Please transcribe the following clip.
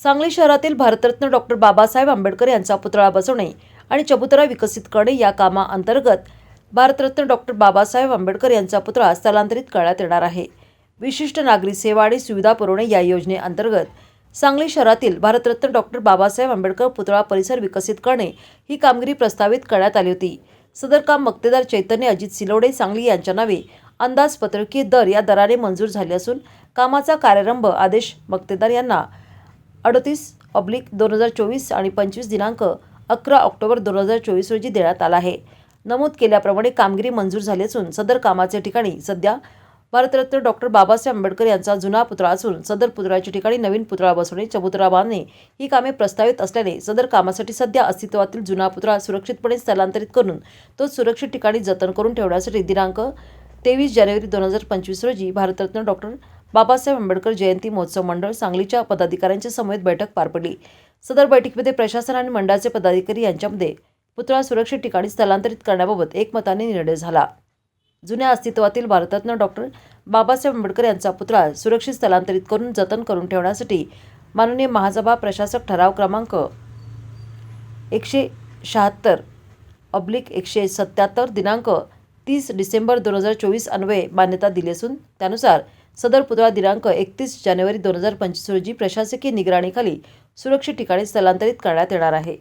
सांगली शहरातील भारतरत्न डॉक्टर बाबासाहेब आंबेडकर यांचा पुतळा बसवणे आणि चबुतरा विकसित करणे या कामाअंतर्गत भारतरत्न डॉक्टर बाबासाहेब आंबेडकर यांचा पुतळा स्थलांतरित करण्यात येणार आहे. विशिष्ट नागरी सेवा आणि सुविधा पुरवणे या योजनेअंतर्गत सांगली शहरातील भारतरत्न डॉक्टर बाबासाहेब आंबेडकर पुतळा परिसर विकसित करणे ही कामगिरी प्रस्तावित करण्यात आली होती. सदर काम मक्तेदार चैतन्य अजित सिलोडे सांगली यांच्या नावे अंदाजपत्रकीय दर या दराने मंजूर झाले असून कामाचा कार्यारंभ आदेश मक्तेदार यांना अडतीस ऑब्लिक दोन हजार चोवीस आणि पंचवीस दिनांक अकरा ऑक्टोबर दोन हजार चोवीस रोजी देण्यात आला आहे. नमूद केल्याप्रमाणे कामगिरी मंजूर झाली असून सदर कामाचे ठिकाणी सध्या भारतरत्न डॉक्टर बाबासाहेब आंबेडकर यांचा जुना पुतळा असून सदर पुतळ्याच्या ठिकाणी नवीन पुतळा बसवणे चबुतळा बांधणे ही कामे प्रस्तावित असल्याने सदर कामासाठी सध्या अस्तित्वातील जुना पुतळा सुरक्षितपणे स्थलांतरित करून तो सुरक्षित ठिकाणी जतन करून ठेवण्यासाठी दिनांक तेवीस जानेवारी दोन हजार पंचवीस रोजी भारतरत्न डॉक्टर बाबासाहेब आंबेडकर जयंती महोत्सव मंडळ सांगलीच्या पदाधिकाऱ्यांच्या समवेत बैठक पार पडली. सदर बैठकीमध्ये प्रशासन आणि मंडळाचे पदाधिकारी यांच्यामध्ये पुतळा सुरक्षित ठिकाणी स्थलांतरित करण्याबाबत एकमताने निर्णय झाला. जुन्या अस्तित्वातील भारतरत्न डॉक्टर बाबासाहेब आंबेडकर यांचा पुतळा सुरक्षित स्थलांतरित करून जतन करून ठेवण्यासाठी माननीय महासभा प्रशासक ठराव क्रमांक एकशे शहात्तर अब्लिक एकशे सत्याहत्तर दिनांक तीस डिसेंबर दोन हजार चोवीस अन्वये मान्यता दिली असून त्यानुसार सदर पुतळा दिनांक एकतीस जानेवारी दोन हजार पंचवीस रोजी प्रशासकीय निगराणीखाली सुरक्षित ठिकाणी स्थलांतरित करण्यात येणार आहे.